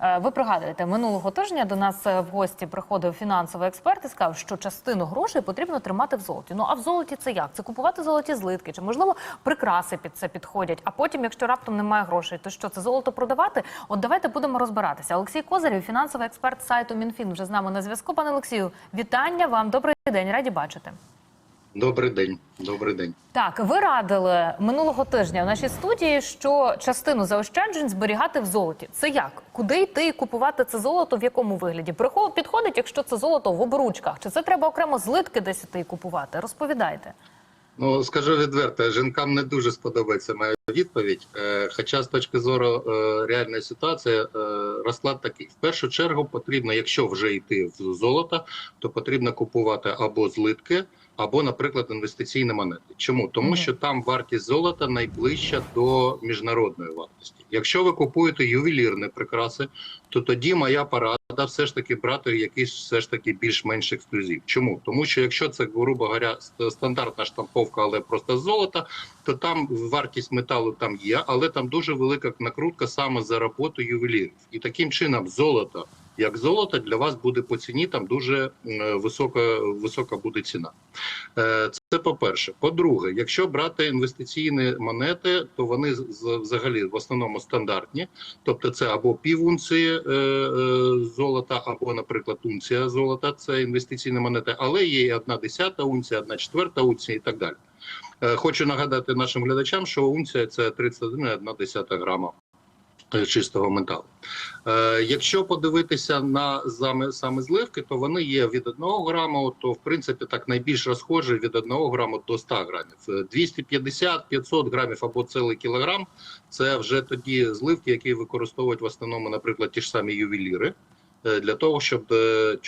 Е, Ви пригадуєте, минулого тижня до нас е, в гості приходив фінансовий експерт і сказав, що частину грошей потрібно тримати в золоті. Ну а в золоті це як? Це купувати золоті злитки, чи можливо прикраси під це підходять. А потім, якщо раптом немає грошей, то що це золото продавати? От давайте будемо розбиратися. Олексій Козирів, фінансовий експерт сайту Мінфін, вже з нами на зв'язку. Пане Олексію, вітання вам. Добрий день, раді бачити. Добрий день, добрий день. Так, ви радили минулого тижня в нашій студії, що частину заощаджень зберігати в золоті. Це як? Куди йти і купувати це золото? В якому вигляді? Підходить, якщо це золото в обручках? Чи це треба окремо злитки десь іти і купувати? Розповідайте. Ну скажу відверто, жінкам не дуже сподобається моя відповідь. Е, Хоча з точки зору е, реальної ситуації е, розклад такий: в першу чергу потрібно, якщо вже йти в золото, то потрібно купувати або злитки, або, наприклад, інвестиційні монети. Чому? Тому що там вартість золота найближча до міжнародної вартості. Якщо ви купуєте ювелірні прикраси, то тоді моя порада все ж таки брати якийсь все ж таки більш-менш ексклюзив. Чому? Тому що якщо це, грубо говоря, стандартна штамповка, але просто з золота, то там вартість металу там є, але там дуже велика накрутка саме за роботу ювелірів. І таким чином золото, як золото, для вас буде по ціні там дуже е, висока, висока буде ціна. Е, Це по-перше. По-друге, якщо брати інвестиційні монети, то вони взагалі в основному стандартні, тобто це або півунції е, золота, або, наприклад, унція золота, це інвестиційні монети, але є і одна десята унція, одна четверта унція і так далі. Хочу нагадати нашим глядачам, що унція це 31,1 грама е, чистого металу. Е, якщо подивитися на саме, саме зливки, то вони є від 1 граму, то в принципі так найбільш розхожі від 1 граму до 100 грамів. Е, 250-500 грамів або цілий кілограм це вже тоді зливки, які використовують в основному, наприклад, ті ж самі ювеліри. Е, Для того щоб е,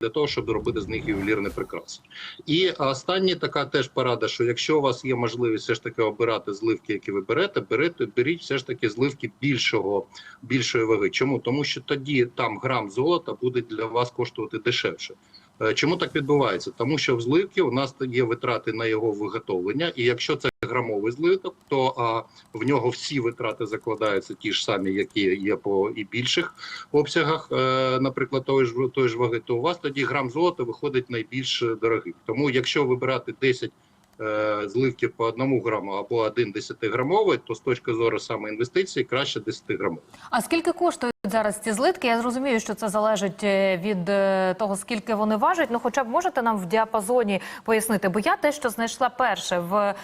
для того, щоб робити з них ювелірні прикраси, і остання така теж порада, що якщо у вас є можливість все ж таки обирати зливки, які ви берете, берете, беріть все ж таки зливки більшого більшої ваги. Чому тому, що тоді там грам золота буде для вас коштувати дешевше. Е, Чому так відбувається? Тому що в зливки у нас є витрати на його виготовлення, і якщо це грамовий злиток, то а, в нього всі витрати закладаються ті ж самі, які є по і більших обсягах, е, наприклад, тої ж той ж ваги, то у вас тоді грам золота виходить найбільш дорогим. Тому якщо вибирати 10 е, зливків по одному граму або один 10-грамовий, то з точки зору саме інвестицій краще 10-грамовий. А скільки коштують зараз ці злитки? Я зрозумію, що це залежить е, від е, того, скільки вони важать. Ну, хоча б можете нам в діапазоні пояснити? Бо я те, що знайшла перше в,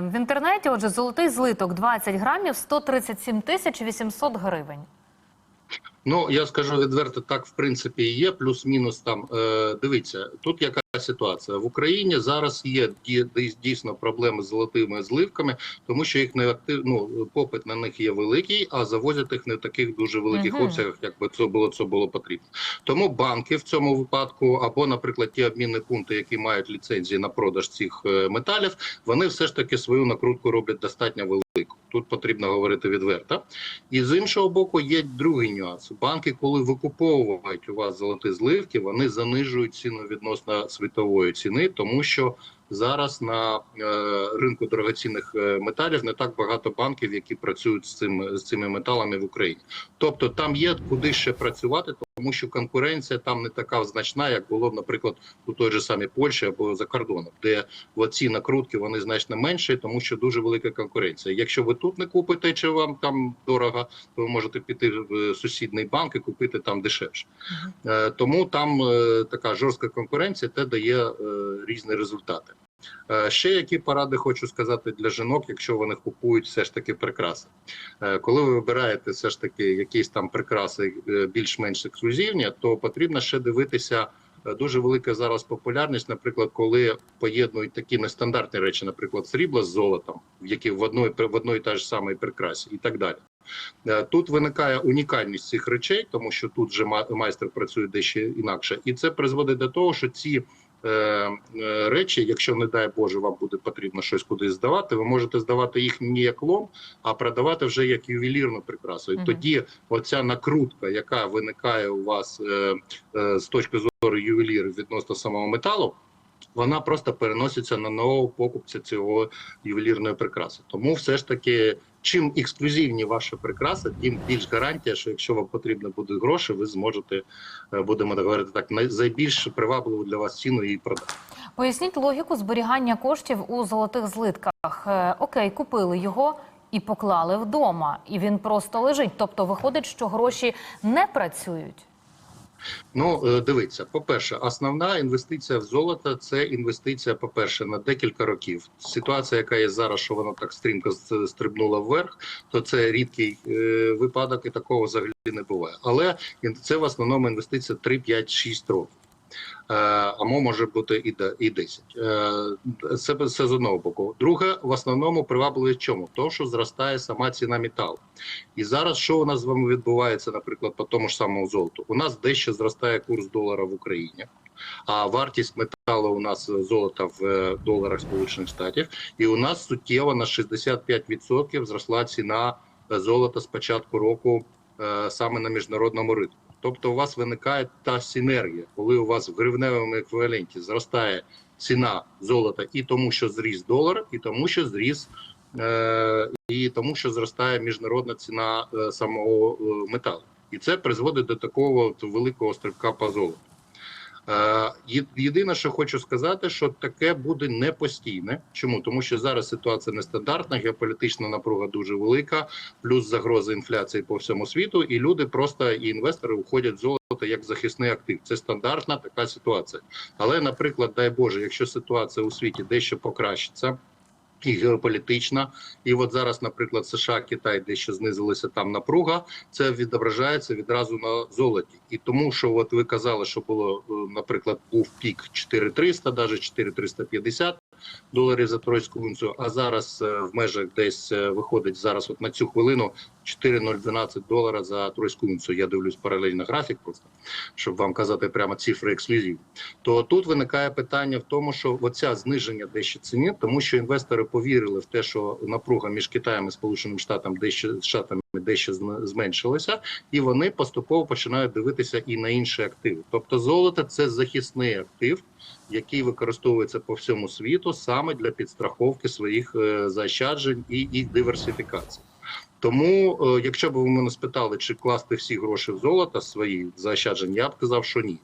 в інтернеті, отже, золотий злиток 20 грамів 137 тисяч 800 гривень. Ну я скажу відверто, так в принципі і є. Плюс-мінус там е, дивіться, тут яка ситуація в Україні зараз є ді- дійсно проблеми з золотими зливками, тому що їх не актив, ну, попит на них є великий, а завозять їх не в таких дуже великих Мгм. обсягах, як би це було це було потрібно. Тому банки в цьому випадку, або, наприклад, ті обмінні пункти, які мають ліцензії на продаж цих е, металів, вони все ж таки свою накрутку роблять достатньо велику. Тут потрібно говорити відверто. І з іншого боку, є другий нюанс. Банки, коли викуповують у вас золоті зливки, вони занижують ціну відносно світової ціни, тому що зараз на е, ринку дорогоцінних е, металів не так багато банків, які працюють з цим з цими металами в Україні. Тобто там є куди ще працювати, тому що конкуренція там не така значна, як було наприклад, у той же самій Польщі або за кордоном, де оці накрутки вони значно менші, тому що дуже велика конкуренція. Якщо ви тут не купите, чи вам там дорого, то ви можете піти в сусідний банк і купити там дешевше. Е, Тому там така жорстка конкуренція, те дає різні результати. Е, Ще які поради хочу сказати для жінок, якщо вони купують все ж таки прикраси. Е, Коли ви вибираєте все ж таки якісь там прикраси е, більш-менш ексклюзивні, то потрібно ще дивитися. Дуже велика зараз популярність, наприклад, коли поєднують такі нестандартні речі, наприклад, срібло з золотом, які в одної в одної та ж самої прикрасі, і так далі. Тут виникає унікальність цих речей, тому що тут ма- майстер працює дещо інакше, і це призводить до того, що ці речі, якщо не дай Боже, вам буде потрібно щось кудись здавати, ви можете здавати їх не як лом, а продавати вже як ювелірну прикрасу. І угу. тоді оця накрутка, яка виникає у вас е, е, з точки зору ювелірів відносно самого металу. Вона просто переноситься на нового покупця цього ювелірної прикраси. Тому все ж таки чим ексклюзивні ваші прикраси, тим більш гарантія, що якщо вам потрібно буде гроші, ви зможете, е, будемо говорити так, най- найбільш привабливу для вас ціну її продати. Поясніть логіку зберігання коштів у золотих злитках. Е, Окей, купили його і поклали вдома, і він просто лежить. Тобто виходить, що гроші не працюють. Ну, е, дивіться, по-перше, основна інвестиція в золото це інвестиція, по-перше, на декілька років. Ситуація, яка є зараз, що вона так стрімко стрибнула вверх, то це рідкий е, випадок, і такого взагалі не буває. Але це в основному інвестиція 3, 5, 6 років. Е, а може бути і і 10. Е, Це, це з одного боку. Друге, в основному привабливість в чому? То, що зростає сама ціна металу. І зараз що у нас з вами відбувається, наприклад, по тому ж самому золоту? У нас дещо зростає курс долара в Україні, а вартість металу у нас е, золота в доларах Сполучених Штатів, і у нас суттєво на 65% зросла ціна золота з початку року саме на міжнародному ринку. Тобто у вас виникає та синергія, коли у вас в гривневому еквіваленті зростає ціна золота і тому, що зріс долар, і тому, що зріс е, і тому, що зростає міжнародна ціна е, самого е, металу, і це призводить до такого великого стрибка по золоту. Е, Єдине, що хочу сказати, що таке буде не постійне. Чому? Тому що зараз ситуація нестандартна, геополітична напруга дуже велика, плюс загроза інфляції по всьому світу, і люди просто і інвестори уходять золото як захисний актив. Це стандартна така ситуація. Але, наприклад, дай Боже, якщо ситуація у світі дещо покращиться. І геополітична, і от зараз, наприклад, США, Китай дещо знизилися там напруга. Це відображається відразу на золоті. І тому, що от ви казали, що було, е, наприклад, був пік 4300, навіть 4350 доларів за тройську унцію, а зараз е, в межах десь е, виходить зараз, от на цю хвилину 4,012 долара за тройську унцію. Я дивлюсь паралельно графік, просто щоб вам казати прямо цифри ексклюзивні. То тут виникає питання в тому, що оця зниження дещо ціни, тому що інвестори повірили в те, що напруга між Китаєм і Сполученим Штатом дещо Штатами дещо зменшилася, і вони поступово починають дивитися і на інші активи. Тобто, золото це захисний актив, який використовується по всьому світу саме для підстраховки своїх е, заощаджень і їх диверсифікації. Тому, е, якщо б ви мене спитали, чи класти всі гроші в золото свої заощадження, я б казав, що ні.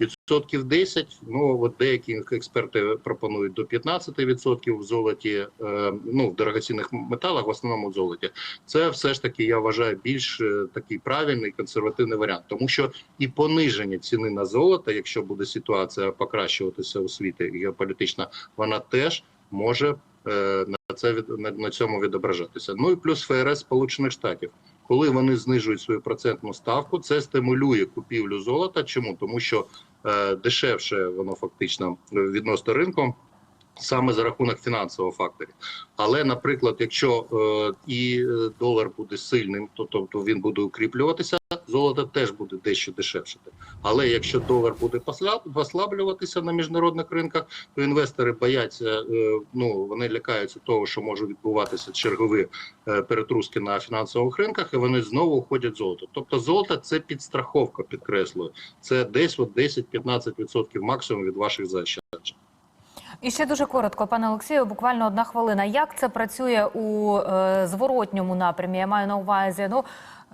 Відсотків 10, ну от деякі експерти пропонують до 15% в золоті, е, ну в дорогоцінних металах, в основному в золоті. Це все ж таки я вважаю більш е, такий правильний консервативний варіант, тому що і пониження ціни на золото, якщо буде ситуація покращуватися у світі геополітична, вона теж може це від на, цьому відображатися. Ну і плюс ФРС Сполучених Штатів. Коли вони знижують свою процентну ставку, це стимулює купівлю золота. Чому тому, що е, дешевше воно фактично відносно ринку, саме за рахунок фінансового фактору. Але, наприклад, якщо е, і е, долар буде сильним, то тобто він буде укріплюватися, золото теж буде дещо дешевшити. Але якщо долар буде послаб- послаблюватися на міжнародних ринках, то інвестори бояться, е, ну вони лякаються того, що може відбуватися чергові е, перетруски на фінансових ринках, і вони знову уходять золото. Тобто, золото це підстраховка, підкреслюю. Це десь от 10-15% максимум від ваших заощаджень. І ще дуже коротко, пане Олексію, буквально одна хвилина. Як це працює у е, зворотньому напрямі? Я маю на увазі, ну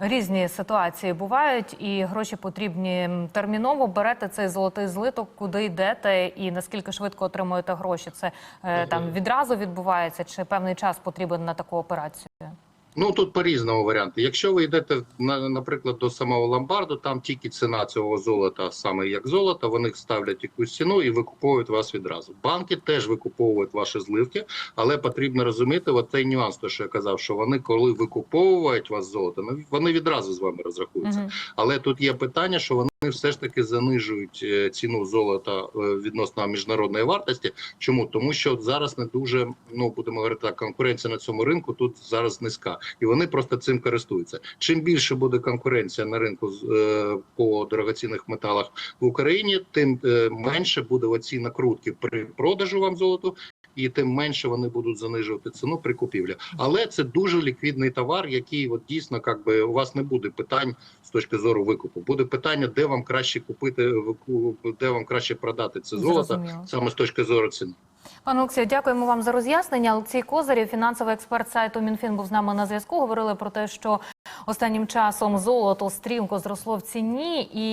різні ситуації бувають, і гроші потрібні терміново. Берете цей золотий злиток, куди йдете, і наскільки швидко отримуєте гроші? Це е, там відразу відбувається, чи певний час потрібен на таку операцію? Ну тут по різному варіанти. Якщо ви йдете наприклад, до самого ломбарду, там тільки ціна цього золота, саме як золото, вони ставлять якусь ціну і викуповують вас відразу. Банки теж викуповують ваші зливки, але потрібно розуміти от цей нюанс, то що я казав, що вони, коли викуповують вас золото, вони відразу з вами розрахуються. Мгм. Але тут є питання, що вони все ж таки занижують е, ціну золота е, відносно міжнародної вартості. Чому? Тому що зараз не дуже, ну будемо говорити так, конкуренція на цьому ринку тут зараз низька, і вони просто цим користуються. Чим більше буде конкуренція на ринку е, по дорогоцінних металах в Україні, тим менше буде оці накрутки при продажу вам золоту. І тим менше вони будуть занижувати ціну при купівлі. Але це дуже ліквідний товар, який от дійсно как би у вас не буде питань з точки зору викупу. Буде питання, де вам краще купити, де вам краще продати це золото Зрозуміло. саме з точки зору ціни. Пане Олексію, дякуємо вам за роз'яснення. Олексій Козарів, фінансовий експерт сайту Мінфін, був з нами на зв'язку. Говорили про те, що останнім часом золото стрімко зросло в ціні і.